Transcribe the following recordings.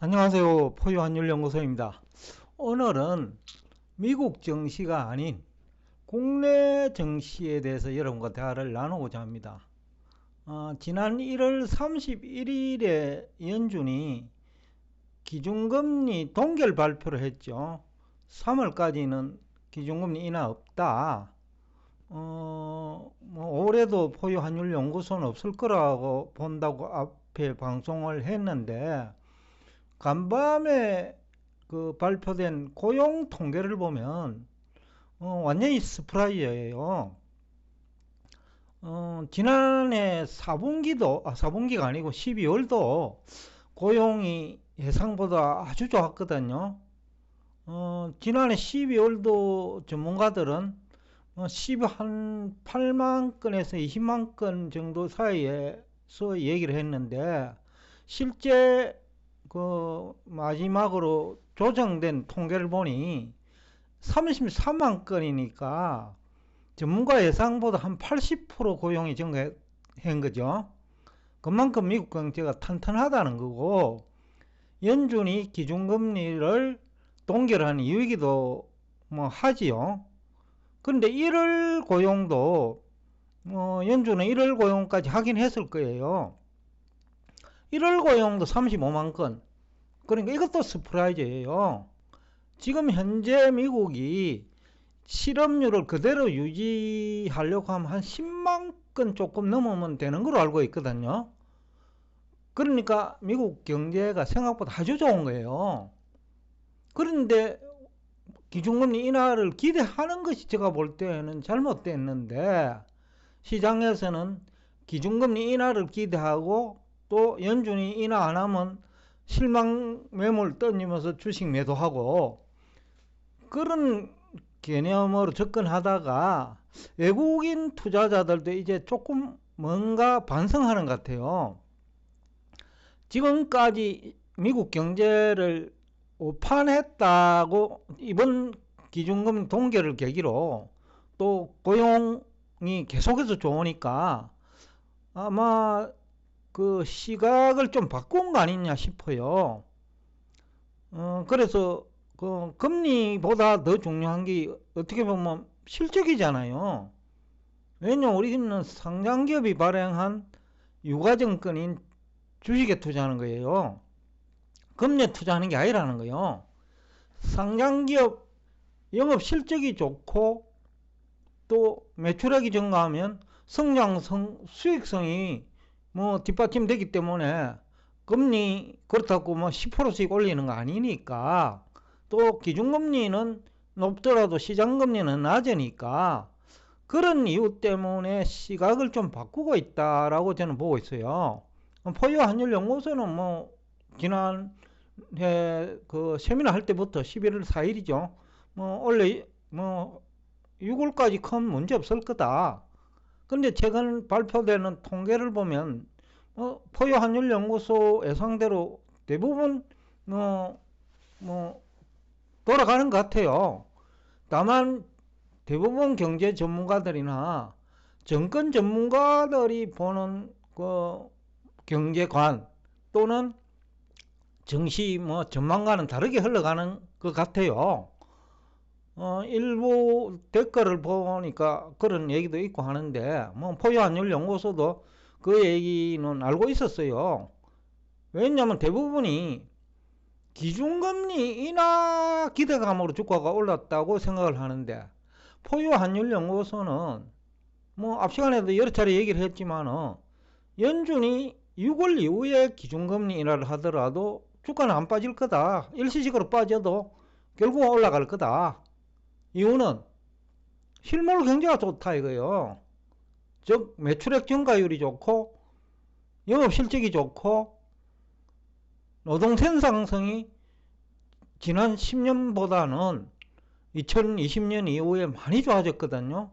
안녕하세요. 포유환율연구소입니다. 오늘은 미국 정시가 아닌 국내 정시에 대해서 여러분과 대화를 나누고자 합니다. 어, 지난 1월 31일에 연준이 기준금리 동결 발표를 했죠. 3월까지는 기준금리 인하 없다. 어, 뭐 올해도 포유환율연구소는 없을 거라고 본다고 앞에 방송을 했는데 간밤에 그 발표된 고용 통계를 보면 어, 완전히 스프라이예요. 어, 지난해 4분기도 아 4분기가 아니고 12월도 고용이 예상보다 아주 좋았거든요. 어, 지난해 12월도 전문가들은 어, 10한 8만 건에서 20만 건 정도 사이에서 얘기를 했는데 실제 그 마지막으로 조정된 통계를 보니 33만 건이니까 전문가 예상보다 한 80% 고용이 증가한 거죠. 그만큼 미국 경제가 탄탄하다는 거고 연준이 기준금리를 동결하는 이유이기도 뭐 하지요. 그런데 1월 고용도 뭐 연준은 1월 고용까지 하긴 했을 거예요. 1월 고용도 35만 건. 그러니까 이것도 스프라이즈예요. 지금 현재 미국이 실업률을 그대로 유지하려고 하면 한 10만 건 조금 넘으면 되는 걸로 알고 있거든요. 그러니까 미국 경제가 생각보다 아주 좋은 거예요. 그런데 기준금리 인하를 기대하는 것이 제가 볼 때는 잘못됐는데 시장에서는 기준금리 인하를 기대하고 또 연준이 인하 안 하면 실망 매물 던지면서 주식 매도하고 그런 개념으로 접근하다가 외국인 투자자들도 이제 조금 뭔가 반성하는 것 같아요. 지금까지 미국 경제를 오판했다고 이번 기준금 동결을 계기로 또 고용이 계속해서 좋으니까 아마 그 시각을 좀 바꾼 거 아니냐 싶어요. 어, 그래서 그 금리보다 더 중요한 게 어떻게 보면 실적이잖아요. 왜냐면 우리는 상장 기업이 발행한 유가증권인 주식에 투자하는 거예요. 금리에 투자하는 게 아니라는 거예요. 상장 기업 영업 실적이 좋고 또 매출액이 증가하면 성장성 수익성이 뭐 뒷받침되기 때문에 금리 그렇다고 뭐 10%씩 올리는 거 아니니까 또 기준금리는 높더라도 시장금리는 낮으니까 그런 이유 때문에 시각을 좀 바꾸고 있다라고 저는 보고 있어요. 포유 환율 연구소는 뭐 지난해 그 세미나 할 때부터 11월 4일이죠. 뭐 원래 뭐 6월까지 큰 문제 없을 거다. 근데 최근 발표되는 통계를 보면 어, 포유환율연구소 예상대로 대부분 뭐, 뭐 돌아가는 것 같아요. 다만 대부분 경제 전문가들이나 정권 전문가들이 보는 그 경제관 또는 정시 뭐 전망과는 다르게 흘러가는 것 같아요. 어, 일부 댓글을 보니까 그런 얘기도 있고 하는데, 뭐, 포유환율 연구소도 그 얘기는 알고 있었어요. 왜냐하면 대부분이 기준금리 인하 기대감으로 주가가 올랐다고 생각을 하는데, 포유환율 연구소는 뭐, 앞 시간에도 여러 차례 얘기를 했지만은, 연준이 6월 이후에 기준금리 인하를 하더라도 주가는 안 빠질 거다. 일시적으로 빠져도 결국은 올라갈 거다. 이유는 실물 경제가 좋다 이거예요. 즉 매출액 증가율이 좋고 영업 실적이 좋고 노동 생산성이 지난 10년보다는 2020년 이후에 많이 좋아졌거든요.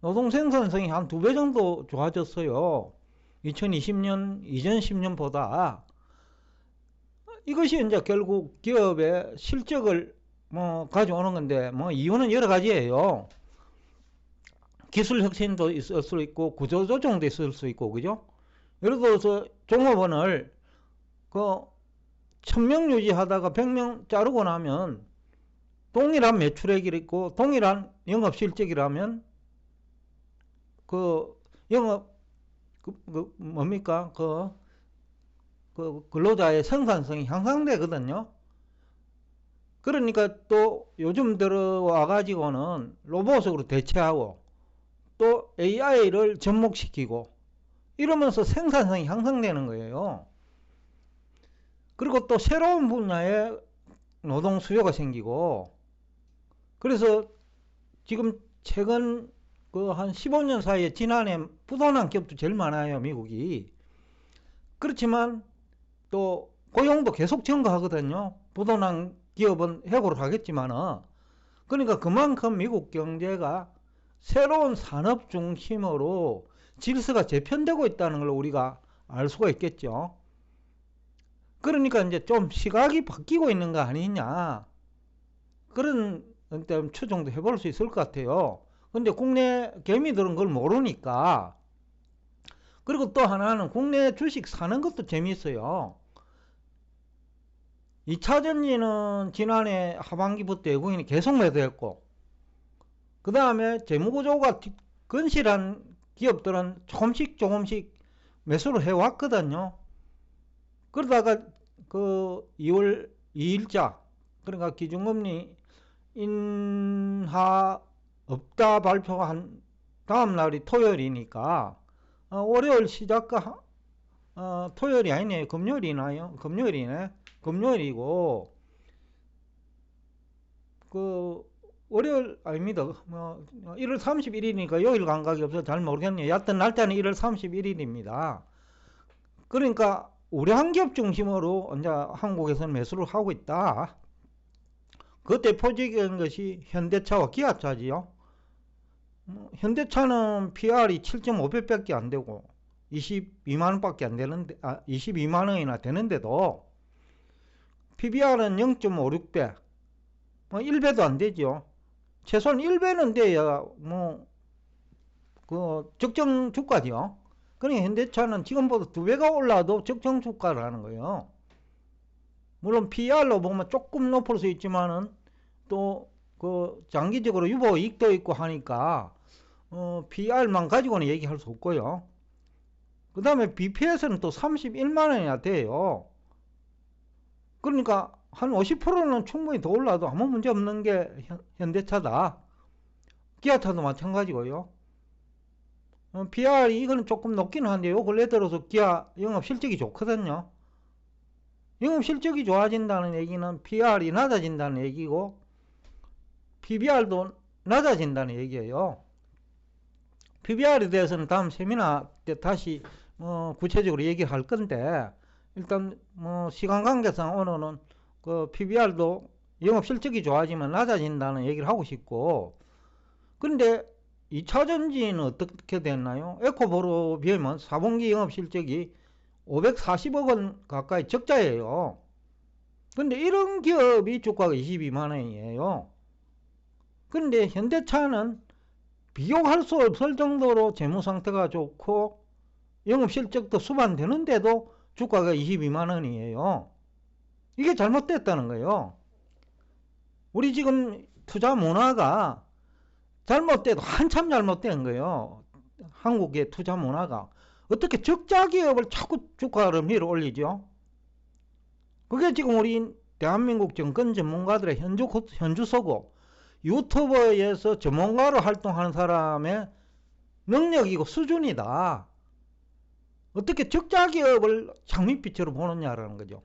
노동 생산성이 한 두 배 정도 좋아졌어요. 2020년 이전 10년보다 이것이 이제 결국 기업의 실적을 뭐 가져오는 건데 뭐 이유는 여러 가지예요. 기술 혁신도 있을 수 있고 구조 조정도 있을 수 있고 그죠? 예를 들어서 종업원을 그 1000명 유지하다가 100명 자르고 나면 동일한 매출액이 있고 동일한 영업 실적이라면 그 영업 그, 그 뭡니까 그, 그 근로자의 생산성이 향상되거든요. 그러니까 또 요즘 들어와 가지고는 로봇으로 대체하고 또 AI를 접목시키고 이러면서 생산성이 향상되는 거예요. 그리고 또 새로운 분야의 노동 수요가 생기고 그래서 지금 최근 그 한 15년 사이에 지난해 부도난 기업도 제일 많아요, 미국이. 그렇지만 또 고용도 계속 증가하거든요. 부도난 기업은 해고를 하겠지만은 그러니까 그만큼 미국 경제가 새로운 산업 중심으로 질서가 재편되고 있다는 걸 우리가 알 수가 있겠죠. 그러니까 이제 좀 시각이 바뀌고 있는 거 아니냐. 그런 추정도 해볼 수 있을 것 같아요. 근데 국내 개미들은 그걸 모르니까. 그리고 또 하나는 국내 주식 사는 것도 재미있어요. 2차 전지는 지난해 하반기부터 외국인이 계속 매도했고, 그 다음에 재무구조가 건실한 기업들은 조금씩 조금씩 매수를 해왔거든요. 그러다가 그 2월 2일자, 그러니까 기준금리 인하 없다 발표한 다음 날이 토요일이니까 어, 월요일 시작과 어, 토요일이 아니네. 금요일이나요? 금요일이네 금요일이고 그 월요일 아닙니다. 뭐 1월 31일이니까 요일 감각이 없어서 잘 모르겠네요. 여하튼 날짜는 1월 31일입니다. 그러니까 우리 한 기업 중심으로 이제 한국에서는 매수를 하고 있다. 그 대표적인 것이 현대차와 기아차지요. 뭐 현대차는 PR이 7.5배밖에 안 되고 22만 원밖에 안 되는데 아 22만 원이나 되는데도 PBR은 0.56배 뭐 1배도 안 되죠. 최소한 1배는 돼야 뭐 그 적정 주가죠. 그러니까 현대차는 지금보다 두 배가 올라도 적정 주가라는 거예요. 물론 PR로 보면 조금 높을 수 있지만은 또 그 장기적으로 유보 이익도 있고 하니까 어, PR만 가지고는 얘기할 수 없고요. 그 다음에 BPS는 또 31만 원이나 돼요. 그러니까 한 50%는 충분히 더 올라도 아무 문제 없는 게 현대차다. 기아차도 마찬가지고요. 어, PR이 이거는 조금 높긴 한데 요 근래 들어서 기아 영업 실적이 좋거든요. 영업 실적이 좋아진다는 얘기는 PR이 낮아진다는 얘기고 PBR도 낮아진다는 얘기예요. PBR에 대해서는 다음 세미나 때 다시 뭐 구체적으로 얘기할 건데 일단 뭐 시간 관계상 오늘은 그 PBR도 영업 실적이 좋아지면 낮아진다는 얘기를 하고 싶고 근데 2차 전지는 어떻게 됐나요? 에코보로 비하면 4분기 영업 실적이 540억 원 가까이 적자예요. 근데 이런 기업이 주가가 22만 원이에요. 근데 현대차는 비교할 수 없을 정도로 재무 상태가 좋고 영업 실적도 수반되는데도 주가가 22만 원이에요. 이게 잘못됐다는 거예요. 우리 지금 투자 문화가 잘못돼도 한참 잘못된 거예요. 한국의 투자 문화가 어떻게 적자 기업을 자꾸 주가를 밀어 올리죠? 그게 지금 우리 대한민국 정권 전문가들의 현주, 현주소고 유튜버에서 전문가로 활동하는 사람의 능력이고 수준이다. 어떻게 적자 기업을 장밋빛으로 보느냐라는 거죠.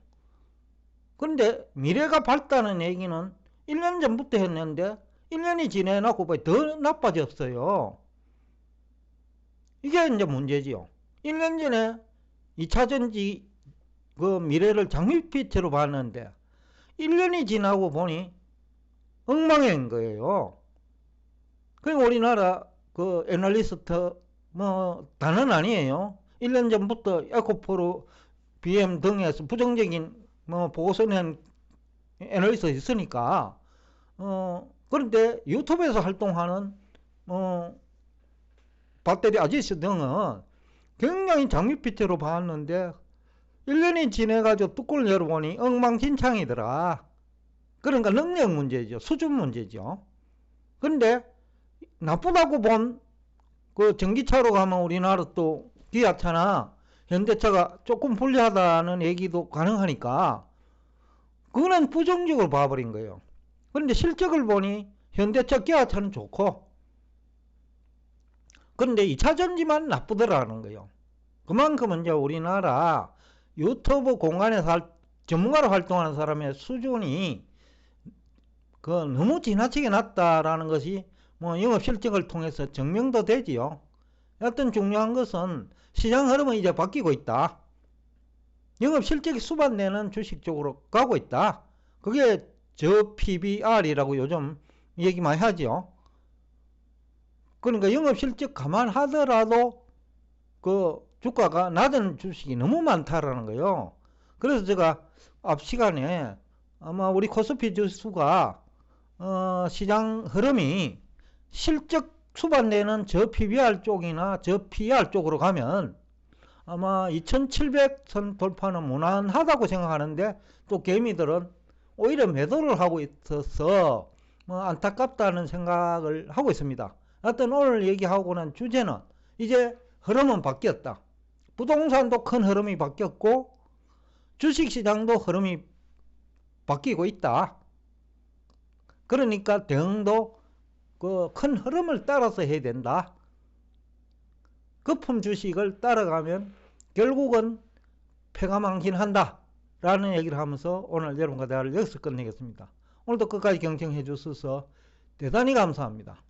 그런데 미래가 밝다는 얘기는 1년 전부터 했는데 1년이 지내놓고 더 나빠졌어요. 이게 이제 문제지요. 1년 전에 2차 전지 그 미래를 장밋빛으로 봤는데 1년이 지나고 보니 엉망인 거예요. 그러니까 우리나라 그 애널리스트 뭐 단은 아니에요. 1년 전부터 에코프로 BM 등에서 부정적인 뭐 보고서 낸 애널리스트 있으니까 어 그런데 유튜브에서 활동하는 뭐 배터리 아저씨 등은 굉장히 장밋빛으로 봤는데 1년이 지내가지고 뚜껑을 열어보니 엉망진창이더라. 그러니까 능력 문제죠. 수준 문제죠. 근데 나쁘다고 본 그 전기차로 가면 우리나라 또 기아차나 현대차가 조금 불리하다는 얘기도 가능하니까 그거는 부정적으로 봐버린 거예요. 그런데 실적을 보니 현대차 기아차는 좋고 그런데 2차 전지만 나쁘더라는 거예요. 그만큼 이제 우리나라 유튜브 공간에서 할, 전문가로 활동하는 사람의 수준이 그 너무 지나치게 낮다라는 것이 뭐 영업 실적을 통해서 증명도 되지요. 어떤 중요한 것은 시장 흐름은 이제 바뀌고 있다. 영업 실적이 수반되는 주식 쪽으로 가고 있다. 그게 저 PBR이라고 요즘 얘기 많이 하죠. 그러니까 영업 실적 감안하더라도 그 주가가 낮은 주식이 너무 많다라는 거예요. 그래서 제가 앞 시간에 아마 우리 코스피 지수가 어 시장 흐름이 실적 수반되는 저 PBR 쪽이나 저 PR 쪽으로 가면 아마 2700선 돌파는 무난하다고 생각하는데 또 개미들은 오히려 매도를 하고 있어서 뭐 안타깝다는 생각을 하고 있습니다. 하여튼 오늘 얘기하고 난 주제는 이제 흐름은 바뀌었다. 부동산도 큰 흐름이 바뀌었고 주식시장도 흐름이 바뀌고 있다. 그러니까 대응도 그 큰 흐름을 따라서 해야 된다. 거품 주식을 따라가면 결국은 폐가 많긴 한다. 라는 얘기를 하면서 오늘 여러분과 대화를 여기서 끝내겠습니다. 오늘도 끝까지 경청해 주셔서 대단히 감사합니다.